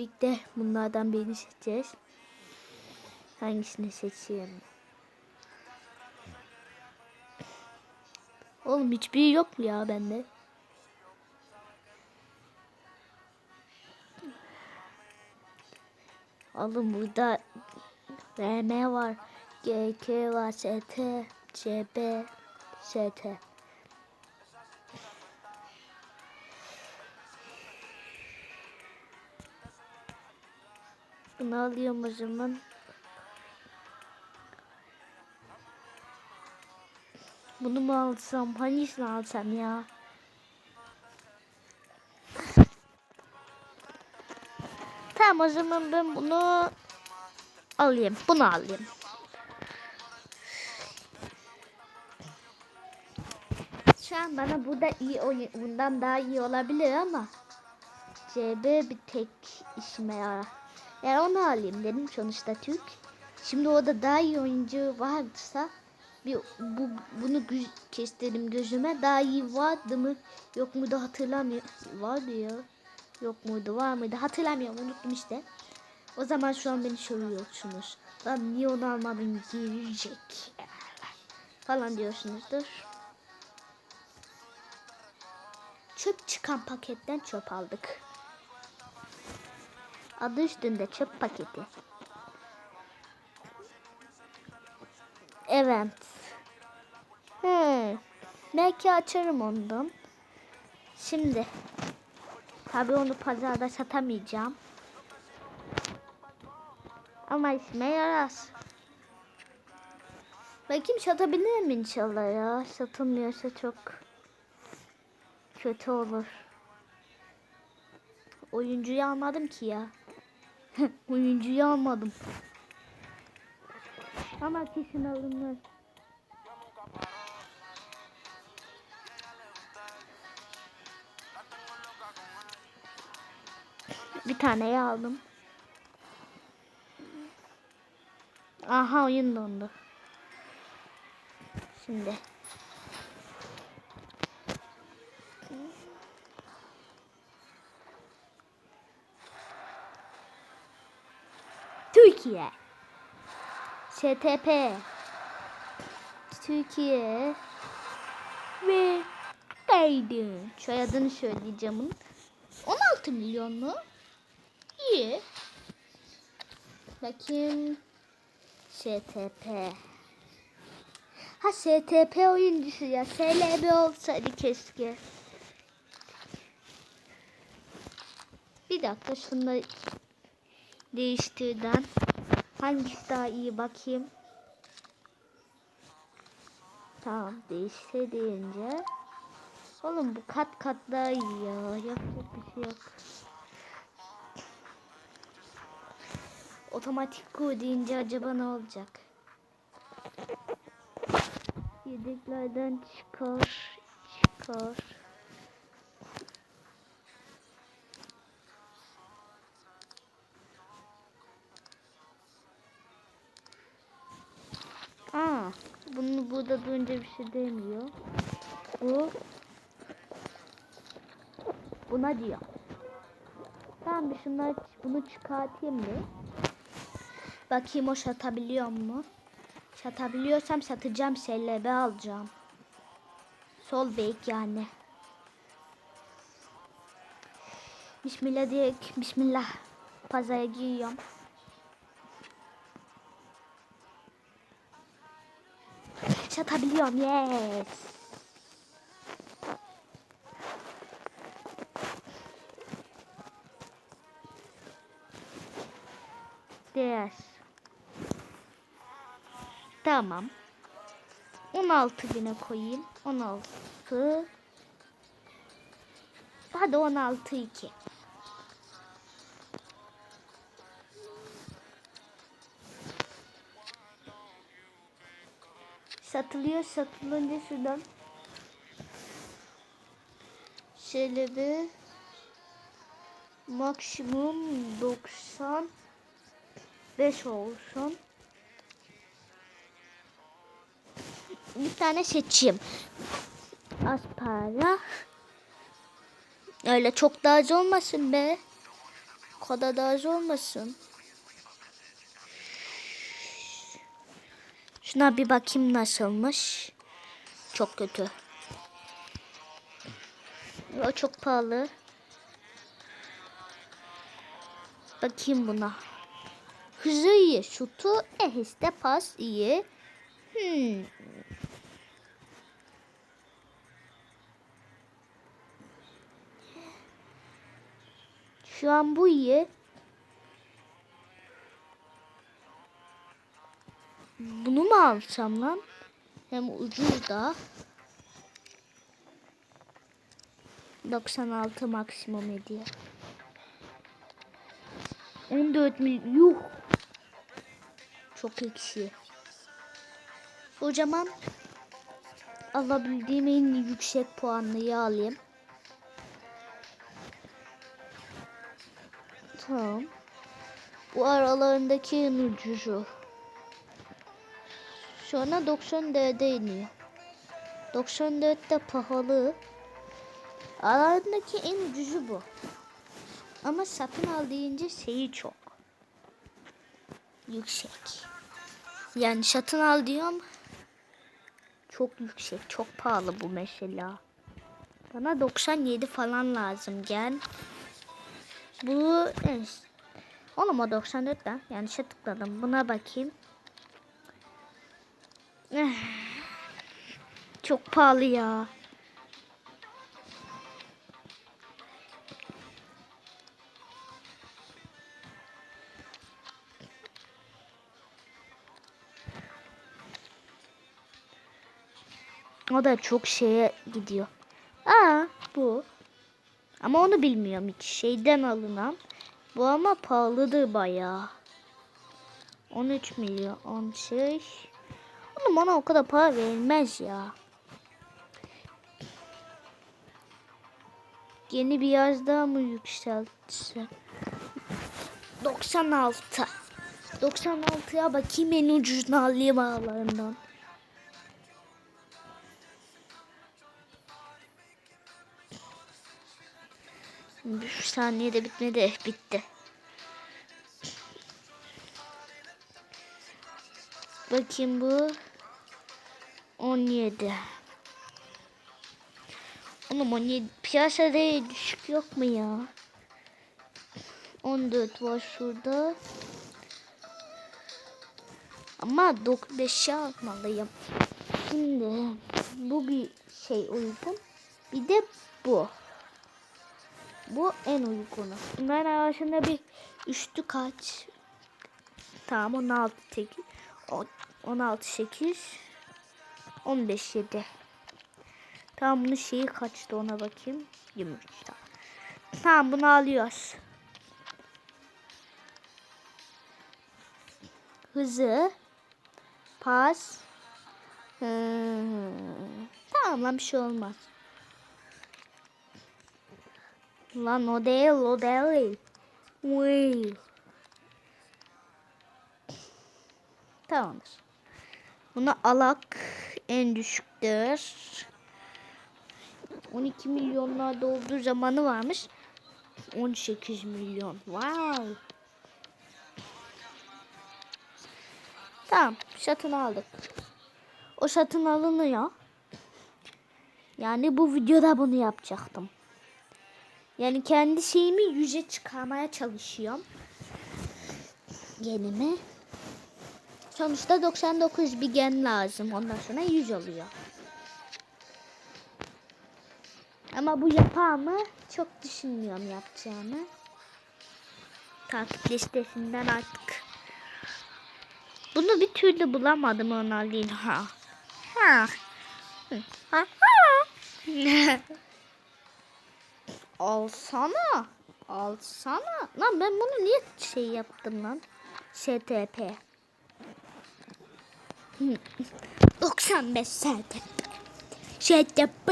Birlikte bunlardan birini seçeceğiz. Hangisini seçeyim? Oğlum hiçbiri yok mu ya bende? Oğlum burada RM var. GK var. ST. CB. ST. Bunu alıyorum o zaman. Bunu mu alsam? Hangisini alsam ya? Tamam o zaman ben bunu alayım. Bunu alayım. Şu an bana burada iyi oyun, bundan daha iyi olabilir ama CB bir tek işime yarar. Yani onu alayım dedim sonuçta Türk. Şimdi orada daha iyi oyuncu varsa bir bu bunu gö- kestirdim gözüme daha iyi vardı mı yok muydu hatırlamıyorum. Vardı ya. Yok muydu var mıydı hatırlamıyorum unuttum işte. O zaman şu an beni soruyorsunuz. Lan niye onu almadın girecek falan diyorsunuzdur. Çöp çıkan paketten çöp aldık. Adı üstünde çöp paketi. Evet. Hmm. Belki açarım ondan. Şimdi. Tabii onu pazarda satamayacağım. Ama işime yarar. Bakayım satabilir mi inşallah ya? Satılmıyorsa çok kötü olur. Oyuncuyu almadım ki ya. Oyuncuyu almadım. Ama kesin alınır. Bir taneyi aldım. Aha oyun dondu. Şimdi. Türkiye. STP. Türkiye. Ve Aydın. Soyadını söyleyeceğim bunun. 16 milyon mu? İyi. Bakayım. STP. Ha STP oyuncusu ya. SLB olsaydı keşke. Bir dakika şunu değiştirden. Hangisi daha iyi bakayım. Tamam değiştir deyince. Oğlum bu kat kat daha iyi ya. Yapacak bir şey yok. Otomatik kur deyince acaba ne olacak? Yedeklerden çıkar. Çıkar. Buna diyor. Tamam bir şunları bunu çıkartayım bir. Bakayım o satabiliyor mu? Satabiliyorsam satacağım SLB alacağım. Sol bek yani. Bismillah diye Bismillah. Pazara giriyorum. Satabiliyorum yes. değer. Tamam. 16 bine koyayım. 16. Hadi 16 2. Satılıyor satılınca şuradan şeyleri maksimum 90 5 olsun. Bir tane seçeyim. Az para. Öyle çok da az olmasın be. O kadar da az olmasın. Şuna bir bakayım nasılmış. Çok kötü. O çok pahalı. Bakayım buna. Hızı iyi. Şutu ehiste pas iyi. Hmm. Şu an bu iyi. Bunu mu alsam lan? Hem ucuz da. 96 maksimum hediye. 14 mil yuh. Çok eksi. O zaman alabildiğim en yüksek puanlıyı alayım. Tamam. Bu aralarındaki en ucuzu. Sonra 94'e iniyor. 94 de pahalı. Aralarındaki en ucuzu bu. Ama satın al deyince şeyi çok. Yüksek. Yani satın al diyorum. Çok yüksek. Çok pahalı bu mesela. Bana 97 falan lazım gel. Bu evet. Oğlum o 94 lan. Yanlışa tıkladım. Buna bakayım. Eh. Çok pahalı ya. O da çok şeye gidiyor. Aa bu. Ama onu bilmiyorum hiç. Şeyden alınan. Bu ama pahalıdır bayağı. 13 milyon 10 şey. Oğlum bana o kadar para verilmez ya. Yeni bir yaz daha mı yükseltse? 96. 96'ya bakayım en ucuzunu alayım aralarından. Bir saniyede bitmedi. Bitti. Bakayım bu. 17. Oğlum 17 piyasada düşük yok mu ya? 14 var şurada. Ama 5'e almalıyım. Şimdi bu bir şey uygun. Bir de bu. Bu en uygunu. Bunların arasında bir üstü kaç? Tamam 16 8 16 8 15 7. Tamam bunun şeyi kaçtı ona bakayım. 23 tamam. Tamam bunu alıyoruz. Hızı pas hmm. tamam bir şey olmaz. Lan o değil o değil. Uy. Tamamdır. Bunu alak en düşüktür. 12 milyonlarda olduğu zamanı varmış. 18 milyon. Wow. Tamam. Satın aldık. O satın alınıyor. Yani bu videoda bunu yapacaktım. Yani kendi şeyimi yüze çıkarmaya çalışıyorum. Genime. Sonuçta 99 bir gen lazım. Ondan sonra 100 oluyor. Ama bu yapar mı? Çok düşünmüyorum yapacağını. Takip listesinden artık. Bunu bir türlü bulamadım Ronaldinho. Ha. Ha. Ha. ha. Alsana. Alsana. Lan ben bunu niye şey yaptım lan? STP. 95 STP. STP.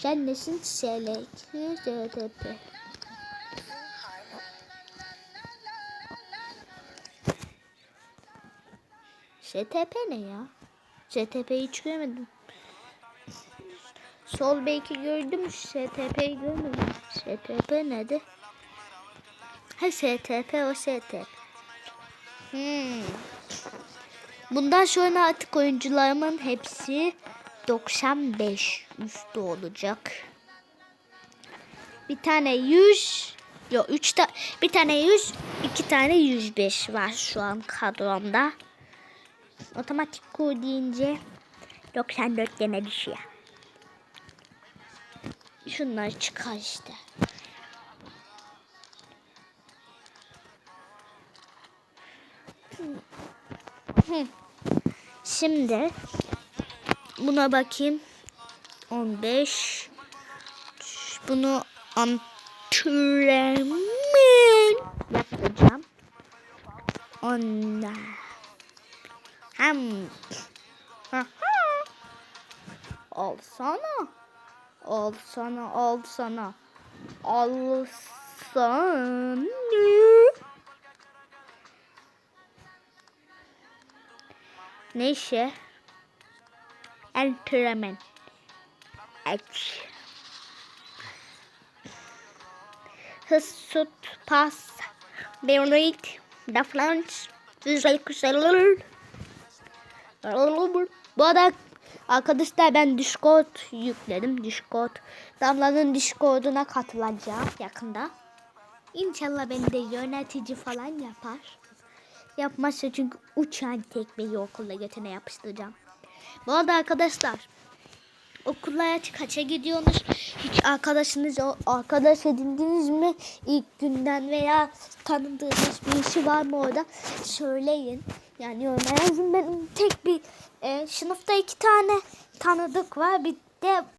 Sen nesin SLK STP. STP ne ya? STP'yi hiç görmedim. Sol belki gördüm. STP'yi görmedim. STP nedir? Ha STP o STP. Hmm. Bundan sonra artık oyuncularımın hepsi 95 üstü olacak. Bir tane 100 yok 3 ta bir tane 100 iki tane 105 var şu an kadromda. Otomatik kur deyince 94 gene düşüyor. Şunlar çıkar işte. Şimdi buna bakayım. 15 bunu antrenman yapacağım. Onda hem Aha. al sana al sana al sana. Al sana ne işe antrenman aç hız şut pas Beirut defans güzel güzel arada arkadaşlar ben Discord yükledim. Discord. Damla'nın Discord'una katılacağım yakında. İnşallah beni de yönetici falan yapar. Yapmazsa çünkü uçan tekmeyi okula götüne yapıştıracağım. Bu arada arkadaşlar okullara kaça gidiyorsunuz? Hiç arkadaşınız arkadaş edindiniz mi? İlk günden veya tanıdığınız bir işi var mı orada? Söyleyin. Yani yoruma yazın. Benim tek bir e, sınıfta iki tane tanıdık var. Bir de